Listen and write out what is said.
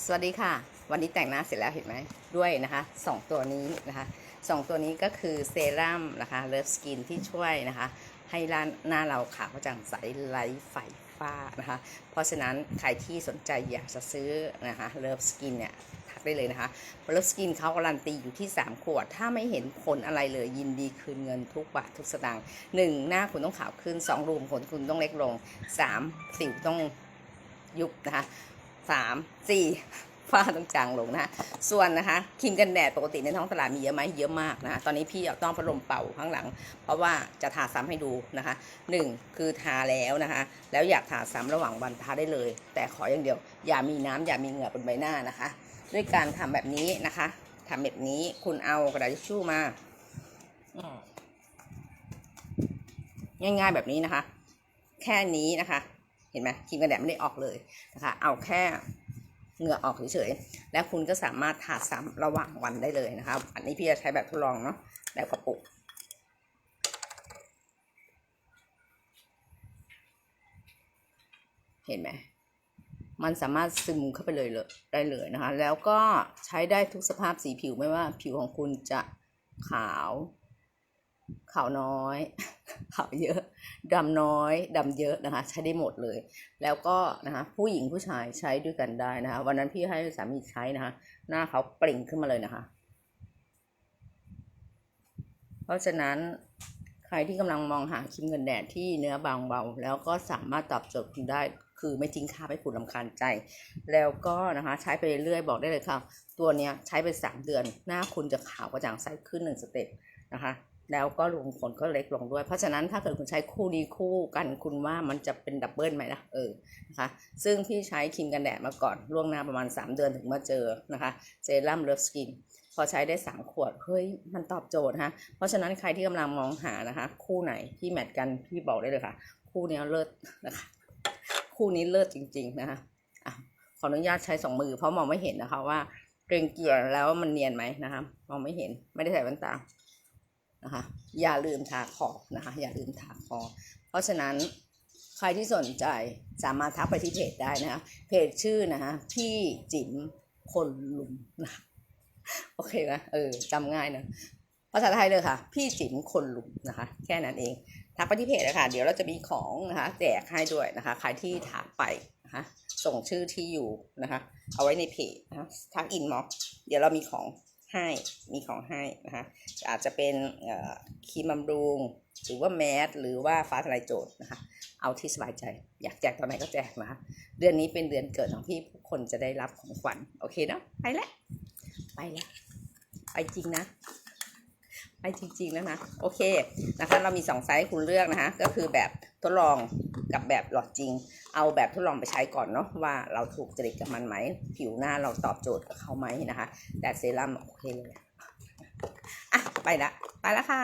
สวัสดีค่ะ วันนี้แต่งหน้าเสร็จแล้วเห็นไหมด้วยนะคะสองตัวนี้นะคะสองตัวนี้ก็คือเซรั่มนะคะเลิฟสกินที่ช่วยนะคะ ให้ร้านหน้าเราขาวกระจ่างใสไร้ไฟฟ้านะคะ เพราะฉะนั้นใครที่สนใจอยากจะซื้อนะคะเลิฟสกินเนี่ยทักได้เลยนะคะเลิฟสกินเขาการันตีอยู่ที่ 3 ขวด ถ้าไม่เห็นผลอะไรเลยยินดีคืนเงินทุกบาททุกสตางค์หนึ่งหน้าคุณต้องขาวขึ้นสองรูมขนคุณต้องเล็กลงสามสิวต้องยุบนะคะ สามสี่ฝ้าต้องจางลงนะส่วนนะคะครีมกันแดดปกติในท้องตลาดมีเยอะไหมเยอะมากนะคะตอนนี้พี่เอาต้องพัดลมเป่าข้างหลัง เพราะว่าจะทาซ้ำให้ดูนะคะหนึ่งคือทาแล้วนะคะ แล้วอยากทาซ้ำระหว่างวันทาได้เลย แต่ขออย่างเดียว อย่ามีน้ำอย่ามีเหงื่อบนใบหน้านะคะ ด้วยการทำแบบนี้นะคะทำแบบนี้คุณเอากระดาษทิชชู่มาง่ายๆแบบนี้นะคะ แค่นี้นะคะ เห็นไหมครีมกันแดดไม่ได้ออกเลยนะคะเอาแค่เหงื่อออกเฉยๆแล้วคุณก็สามารถทาซ้ำระหว่างวันได้เลยนะคะอันนี้พี่จะใช้แบบทดลองเนาะแบบกระปุกเห็นไหมมันสามารถซึมเข้าไปเลยเลยได้เลยนะคะ แล้วก็ใช้ได้ทุกสภาพสีผิวไม่ว่าผิวของคุณจะขาว ขาวน้อย ขาวเยอะดำน้อยดำเยอะนะคะ ใช้ได้หมดเลย แล้วก็นะคะผู้หญิงผู้ชายใช้ด้วยกันได้นะคะ วันนั้นพี่ให้สามีใช้นะคะ หน้าเขาเปล่งขึ้นมาเลยนะคะ เพราะฉะนั้นใครที่กำลังมองหาครีมกันแดดที่เนื้อบางเบา แล้วก็สามารถตอบโจทย์คุณได้คือไม่ทิ้งค่าให้คุณลำคาญใจ แล้วก็นะคะใช้ไปเรื่อยๆบอกได้เลยค่ะ ตัวเนี้ยใช้ไปสามเดือน หน้าคุณจะขาวกระจ่างใสขึ้นหนึ่งสเต็ปนะคะ แล้วก็รูขุมขนก็เล็กลงด้วย เพราะฉะนั้นถ้าเกิดคุณใช้คู่นี้คู่กันคุณว่ามันจะเป็นดับเบิลไหมล่ะเออนะคะซึ่งพี่ใช้ครีมกันแดดมาก่อนล่วงหน้าประมาณ 3 เดือนถึงมาเจอนะคะเซรั่มเลิฟสกินพอใช้ได้ 3 ขวด เฮ้ย มันตอบโจทย์นะเพราะฉะนั้นใครที่กำลังมองหานะคะ คู่ไหนที่แมทกันพี่บอกได้เลยค่ะ คู่นี้เลิศนะคะ คู่นี้เลิศจริง ๆ นะคะอะขออนุญาตใช้สองมือ เพราะมองไม่เห็นนะคะว่าเกรงเกลี่ยแล้วมันเนียนไหมนะคะมองไม่เห็นไม่ได้ใส่แว่นตา นะคะ อย่าลืมทาขอบนะคะ อย่าลืมทาคอเพราะฉะนั้นใครที่สนใจสามารถทักไปที่เพจได้นะคะ เพจชื่อนะคะพี่จิ๋มคนลุมนะโอเคนะเออจำง่ายนะภาษาไทยเลยค่ะ พี่จิ๋มคนลุมนะคะ แค่นั้นเองทักไปที่เพจเลยค่ะเดี๋ยวเราจะมีของนะคะแจกให้ด้วยนะคะ ใครที่ทักไปนะคะส่งชื่อที่อยู่นะคะ เอาไว้ในเพจนะคะทักอินม็อกเดี๋ยวเรามีของ ให้มีของให้นะคะอาจจะเป็นครีมบำรุง หรือว่าแมสหรือว่าฟ้าทลายโจรนะคะ เอาที่สบายใจ อยากแจกตอนไหนก็แจกนะคะ เดือนนี้เป็นเดือนเกิดของพี่ผู้คนจะได้รับของขวัญโอเคเนาะไปแล้วไปแล้วไปจริงนะไปจริงๆแล้วนะโอเคนะคะ เรามีสองไซส์ให้คุณเลือกนะคะ ก็คือแบบ ทดลองกับแบบหลอดจริง เอาแบบทดลองไปใช้ก่อนเนาะว่าเราถูกจริตกับมันไหม ผิวหน้าเราตอบโจทย์กับเขาไหมนะคะ แต่เซรั่มโอเคเลยอะอะไปละ ไปละค่ะ